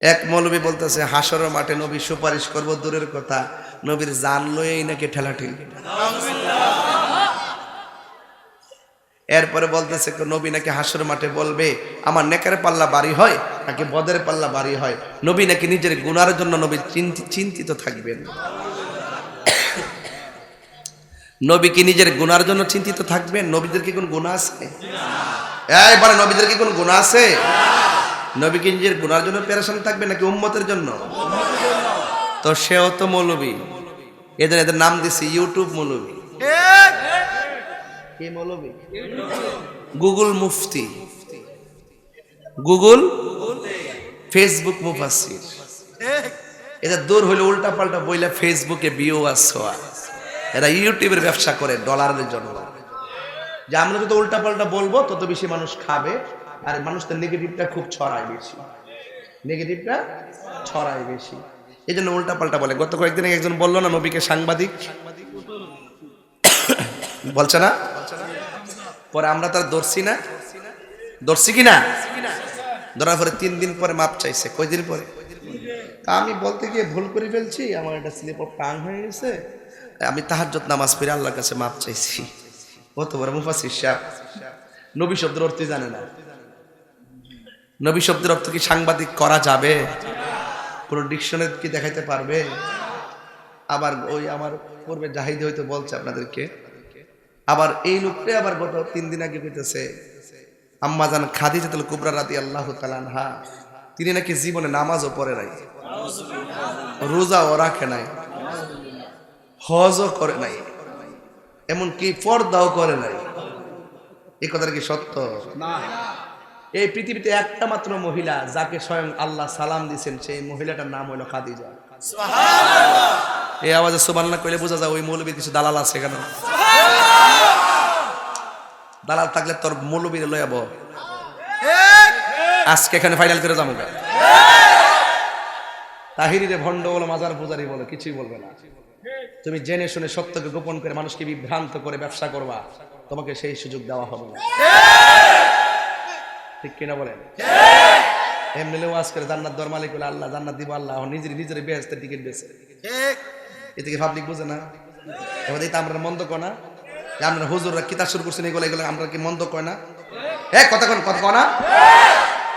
এক মৌলবী বলতেছে হাসর মাঠে নবী সুপারিশ করব, দূরের কথা। নবীর জান লয়েই নাকি ঠেলা এরপরে বলতেছে, নবী নাকি হাসর মাঠে বলবে, আমার নেকের পাল্লা বাড়ি হয় নাকি বদের পাল্লা বাড়ি হয়? নবী নাকি নিজের গুনার জন্য নবী চিন্তি- চিন্তিত থাকবেন। নবী কি নিজের গুনার জন্য চিন্তিত থাকবেন? নবীদের কি কোন গুণা আছে? এই বলে নবীদের কি কোন গুণা আছে? নবী কি গুনার জন্য পেরেশান থাকবে নাকি উম্মতের জন্য? তো সেও তো মৌলবী। এদের এদের নাম দিছি ইউটিউব মৌলবী। কে মৌলবী? গুগল মুফতি। গুগল ফেসবুক মুফাসির এটা দূর হইলে উল্টা পাল্টা বইলা ফেসবুকে বিও আসোয়া এরা ইউটিউবের ব্যবসা করে ডলারের জন্য। যে আমরা যত উল্টা পাল্টা বলব, তত বেশি মানুষ খাবে। আর মানুষ তো নেগেটিভটা খুব ছড়ায় বেশি। নেগেটিভটা ছড়ায় বেশি। এই জন্য উল্টা পাল্টা বলে। গত কয়েকদিন একজন বলল না, নবীকে সাংবাদিক? বলছে না? পরে আমরা তার দর্শি না। দর্শি কি না? ধরার পরে তিন দিন পরে মাপ চাইছে। কয়দিন পরে? তা আমি বলতে গিয়ে ভুল করে ফেলছি। আমার একটা স্লিপ অফ টাং হয়ে গেছে। আমি তাহাজ্জত নামাজ পড়ে আল্লাহর কাছে মাপ চাইছি। কত বড় মুফাসির সাহেব। নবী শব্দের অর্থ জানে না। নবী শব্দের অর্থ কি সাংবাদিক করা যাবে? কোন ডিকশনারি কি দেখাইতে পারবে? আবার ওই আমার পূর্বে জাহিদ হয়তো বলছে আপনাদেরকে। আবার এই লোকটা আবার গত তিন দিন আগে কইতেছে আম্মাজান খাদিজাতুল কুবরা রাদি আল্লাহ তালানহা তিনি নাকি জীবনে নামাজও পড়ে নাই রোজা রোজাও রাখে নাই, হজও করে নাই, এমনকি পর্দাও করে নাই। এই কথাটা কি সত্য? এই পৃথিবীতে একটা মাত্র মহিলা যাকে স্বয়ং আল্লাহ সালাম দিয়েছেন, সেই মহিলাটার নাম হলো খাদিজা। এই আওয়াজে সুবান্না কইলে বোঝা যায় ওই মৌলবী কিছু দালাল আছে কেন? দালাল থাকলে তোর মৌলবীর লয়াব আজকে এখানে ফাইনাল করে যাব তাহিরিরে ভণ্ড বলো মাজার পূজারি বলো, কিছুই বলবে না। তুমি জেনে শুনে সত্যকে গোপন করে মানুষকে বিভ্রান্ত করে ব্যবসা করবা। তোমাকে সেই সুযোগ দেওয়া হবে না। ঠিক কিনা বলেন? এমনি ওয়াজ করে জান্নাত দর মালিক বলে আল্লাহ জান্নাত দিব আল্লাহ। নিজের নিজের বেহেস্তে টিকিট বেছে এদিকে পাবলিক বুঝে না? এবার তো আমরা মন্দ কয় না? আমরা হুজুররা কিতাব শুরু করছেন এগুলো এগুলো আমরা কি মন্দ কয় না? এ কথা কোন কথা কয় না